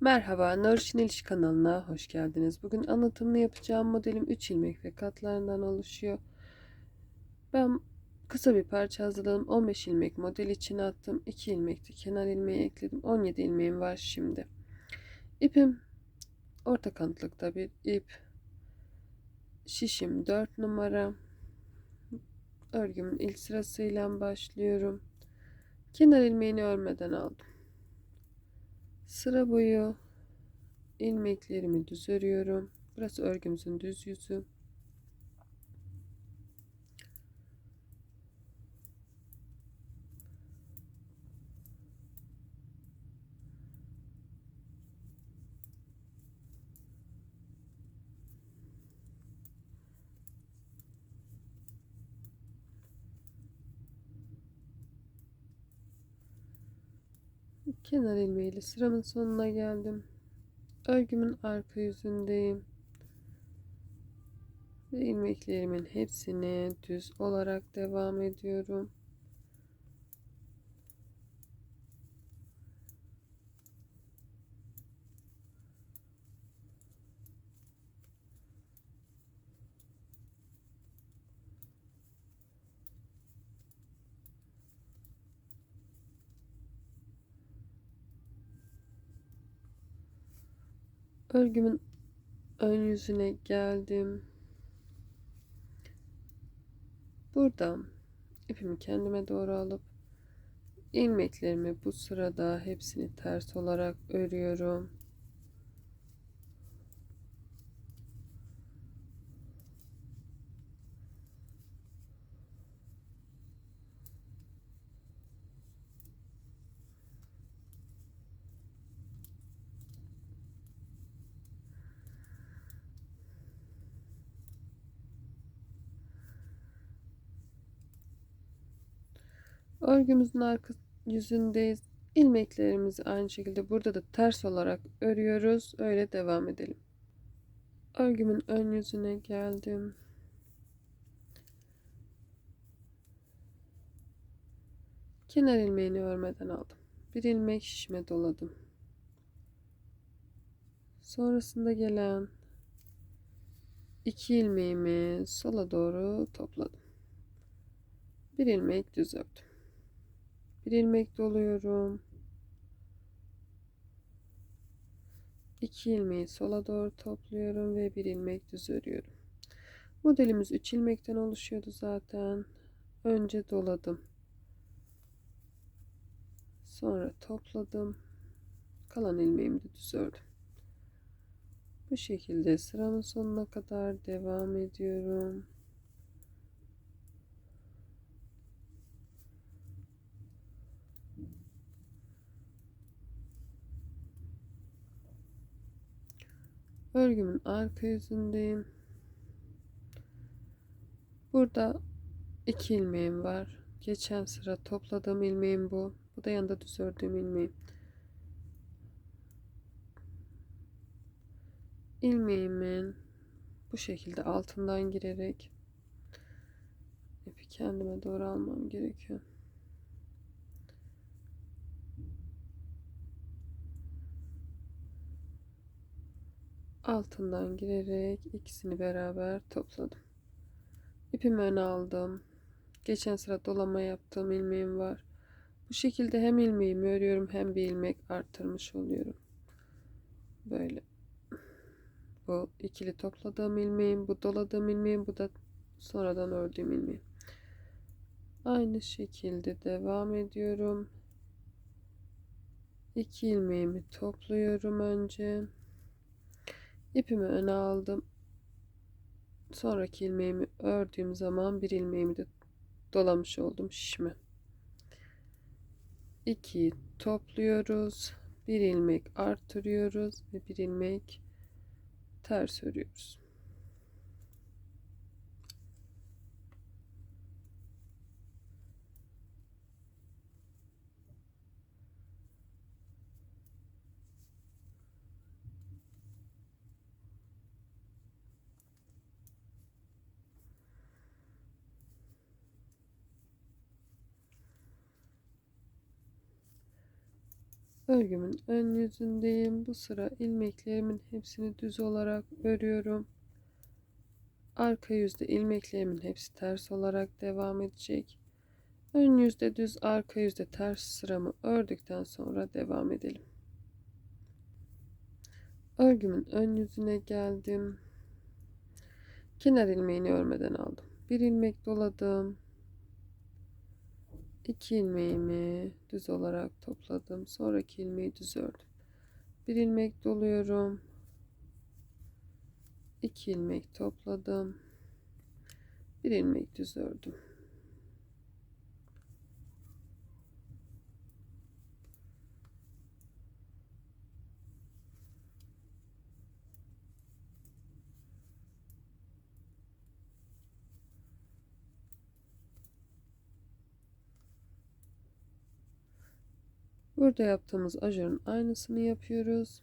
Merhaba, Nurşin İliş kanalına hoş geldiniz. Bugün anlatımını yapacağım modelim 3 ilmek ve katlarından oluşuyor. Ben kısa bir parça hazırladım. 15 ilmek model için attım. 2 ilmek kenar ilmeği ekledim. 17 ilmeğim var şimdi. İpim orta kanatlıkta bir ip. Şişim 4 numara. Örgümün ilk sırasıyla başlıyorum. Kenar ilmeğini örmeden aldım. Sıra boyu ilmeklerimi düz örüyorum. Burası örgümüzün düz yüzü. Kenar ilmeğiyle sıramın sonuna geldim. Örgümün arka yüzündeyim. Ve ilmeklerimin hepsini düz olarak devam ediyorum. Örgümün ön yüzüne geldim. Buradan ipimi kendime doğru alıp ilmeklerimi bu sırada hepsini ters olarak örüyorum. Örgümüzün arka yüzündeyiz. İlmeklerimizi aynı şekilde burada da ters olarak örüyoruz. Öyle devam edelim. Örgümün ön yüzüne geldim. Kenar ilmeğini örmeden aldım. Bir ilmek şişme doladım. Sonrasında gelen iki ilmeğimi sola doğru topladım. Bir ilmek düz ördüm. Bir ilmek doluyorum. İki ilmeği sola doğru topluyorum ve bir ilmek düz örüyorum. Modelimiz 3 ilmekten oluşuyordu zaten. Önce doladım. Sonra topladım. Kalan ilmeğimi de düz ördüm. Bu şekilde sıramın sonuna kadar devam ediyorum. Örgümün arka yüzündeyim. Burada iki ilmeğim var. Geçen sıra topladığım ilmeğim bu. Bu da yanında düz ördüğüm ilmeğim. ilmeğimin bu şekilde altından girerek ipi kendime doğru almam gerekiyor. Altından girerek ikisini beraber topladım. İpimi öne aldım. Geçen sıra dolama yaptığım ilmeğim var. Bu şekilde hem ilmeğimi örüyorum hem bir ilmek arttırmış oluyorum. Böyle bu ikili topladığım ilmeğim, bu doladığım ilmeğim, bu da sonradan ördüğüm ilmeğim. Aynı şekilde devam ediyorum. İki ilmeğimi topluyorum önce. İpimi öne aldım. Sonraki ilmeğimi ördüğüm zaman bir ilmeğimi de dolamış oldum şişme. 2 topluyoruz. Bir ilmek artırıyoruz ve bir ilmek ters örüyoruz. Örgümün ön yüzündeyim. Bu sıra ilmeklerimin hepsini düz olarak örüyorum. Arka yüzde ilmeklerimin hepsi ters olarak devam edecek. Ön yüzde düz, arka yüzde ters sıramı ördükten sonra devam edelim. Örgümün ön yüzüne geldim. Kenar ilmeğini örmeden aldım. Bir ilmek doladım. İki ilmeğimi düz olarak topladım. Sonraki ilmeği düz ördüm. Bir ilmek doluyorum. İki ilmek topladım. Bir ilmek düz ördüm. Burada yaptığımız ajurun aynısını yapıyoruz.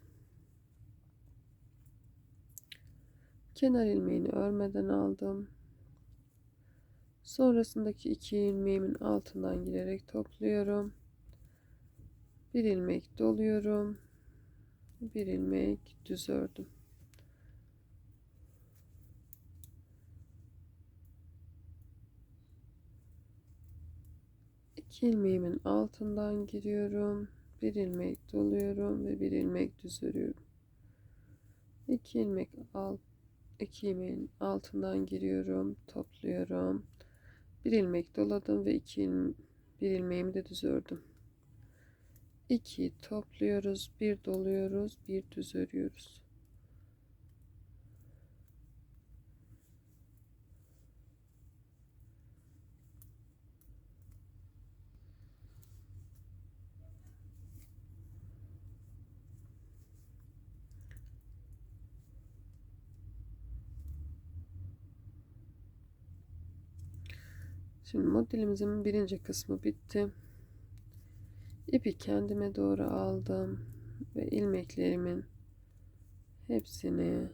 Kenar ilmeğini örmeden aldım. Sonrasındaki iki ilmeğimin altından girerek topluyorum. Bir ilmek doluyorum. Bir ilmek düz ördüm. 2 ilmeğimin altından giriyorum. Bir ilmek doluyorum ve bir ilmek düz örüyorum. 2 ilmek alt 2 ilmeğin altından giriyorum, topluyorum. Bir ilmek doladım ve 2 il, bir ilmeğimi de düz ördüm. 2 topluyoruz, bir doluyoruz, bir düz örüyoruz. Şimdi modelimizin birinci kısmı bitti. İpi kendime doğru aldım ve ilmeklerimin hepsini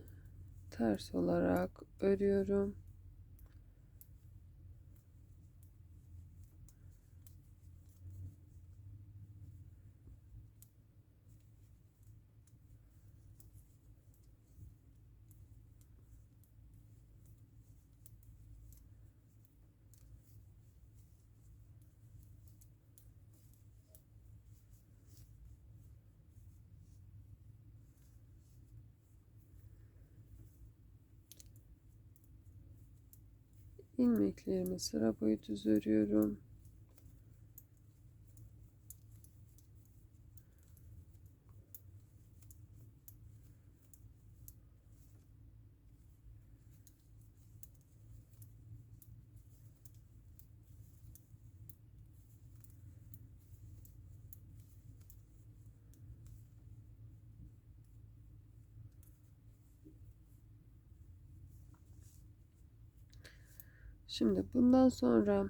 ters olarak örüyorum. İlmeklerimi sıra boyu düz örüyorum. Şimdi bundan sonra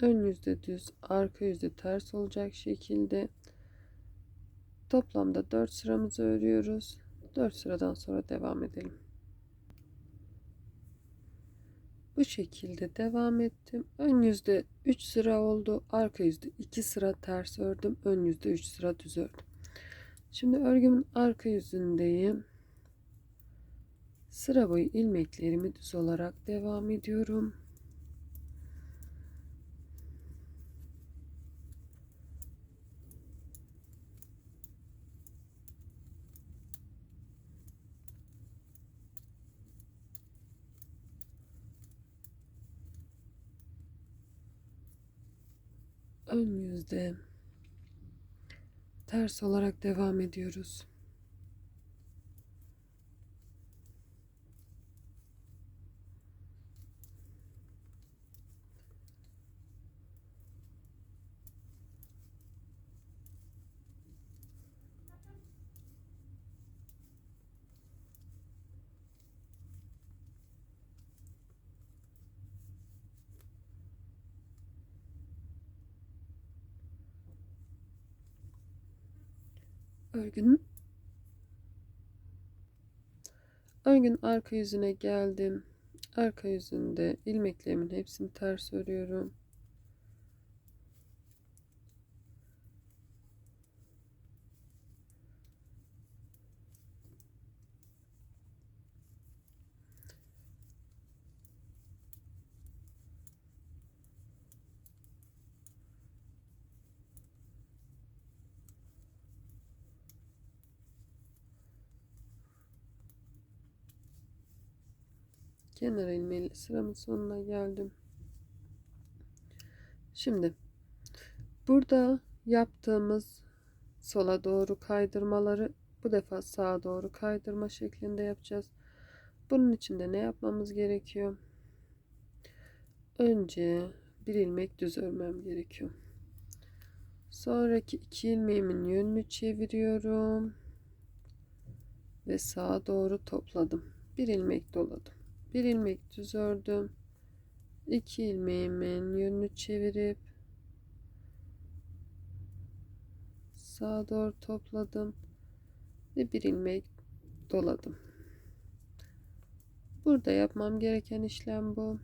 ön yüzde düz, arka yüzde ters olacak şekilde toplamda 4 sıramızı örüyoruz. 4 sıradan sonra devam edelim. Bu şekilde devam ettim. Ön yüzde 3 sıra oldu. Arka yüzde 2 sıra ters ördüm. Ön yüzde 3 sıra düz ördüm. Şimdi örgümün arka yüzündeyim. Sıra boyu ilmeklerimi düz olarak devam ediyorum. Ön yüzde ters olarak devam ediyoruz. Örgünün örgün arka yüzüne geldim. Arka yüzünde ilmeklerimin hepsini ters örüyorum. Kenar ilmeğiyle sıramın sonuna geldim. Şimdi burada yaptığımız sola doğru kaydırmaları bu defa sağa doğru kaydırma şeklinde yapacağız. Bunun için de ne yapmamız gerekiyor? Önce bir ilmek düz örmem gerekiyor. Sonraki iki ilmeğimin yönünü çeviriyorum ve sağa doğru topladım. Bir ilmek doladım. Bir ilmek düz ördüm. İki ilmeğimin yönünü çevirip sağa doğru topladım ve bir ilmek doladım. Burada yapmam gereken işlem bu.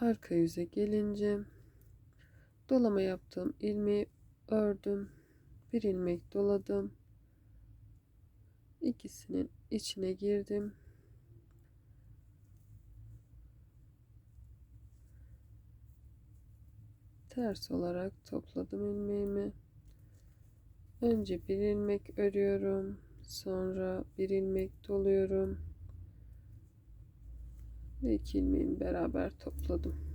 Arka yüze gelince dolama yaptığım ilmeği ördüm. Bir ilmek doladım. İkisinin içine girdim. Ters olarak topladım ilmeğimi. Önce bir ilmek örüyorum sonra bir ilmek doluyorum ve ilmeğimi beraber topladım.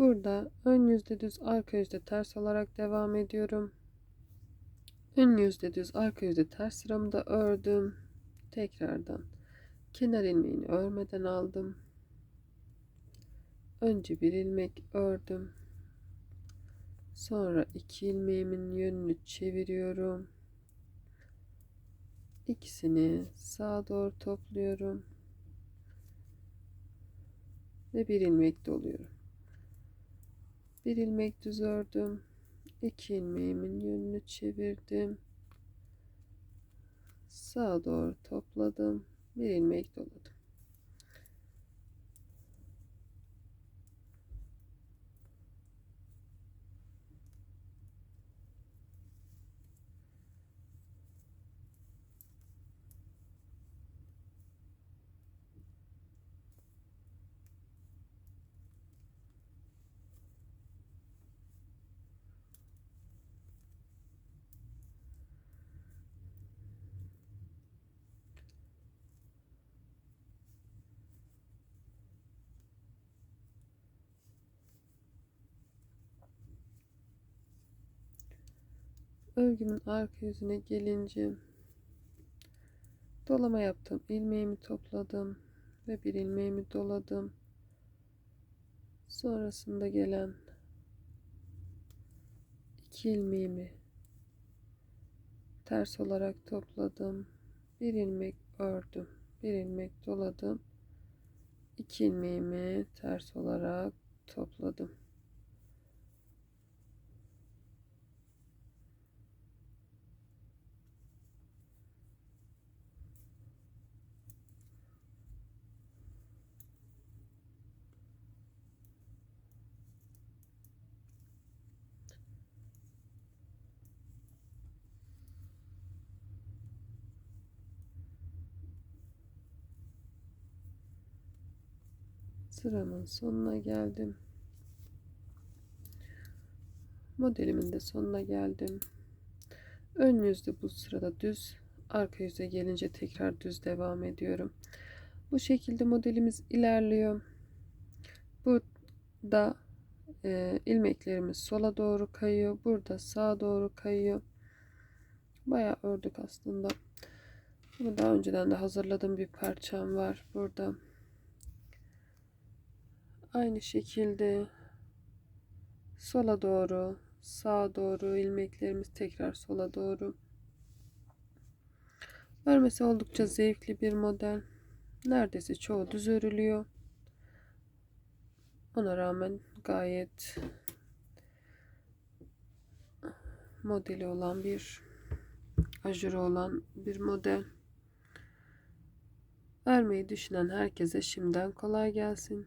Burada ön yüzde düz arka yüzde ters olarak devam ediyorum. Ön yüzde düz arka yüzde ters sıramı da ördüm. Tekrardan kenar ilmeğini örmeden aldım. Önce bir ilmek ördüm. Sonra iki ilmeğimin yönünü çeviriyorum. İkisini sağa doğru topluyorum. Ve bir ilmek doluyorum bir ilmek düz ördüm iki ilmeğimin yönünü çevirdim. Sağa doğru topladım. Bir ilmek doladım örgümün arka yüzüne gelince dolama yaptım. İlmeğimi topladım ve bir ilmeğimi doladım. Sonrasında gelen iki ilmeğimi ters olarak topladım. Bir ilmek ördüm bir ilmek doladım. İki ilmeğimi ters olarak topladım sıramın sonuna geldim. Modelimin de sonuna geldim. Ön yüzde bu sırada düz, arka yüze gelince tekrar düz devam ediyorum. Bu şekilde modelimiz ilerliyor. Burada e, ilmeklerimiz sola doğru kayıyor. Burada sağa doğru kayıyor. Bayağı ördük aslında. Bunu daha önceden de hazırladığım bir parçam var burada. Aynı şekilde sola doğru, sağa doğru ilmeklerimiz tekrar sola doğru. Örmesi oldukça zevkli bir model. Neredeyse çoğu düz örülüyor. Ona rağmen gayet modeli olan bir ajurı olan bir model. Örmeyi düşünen herkese şimdiden kolay gelsin.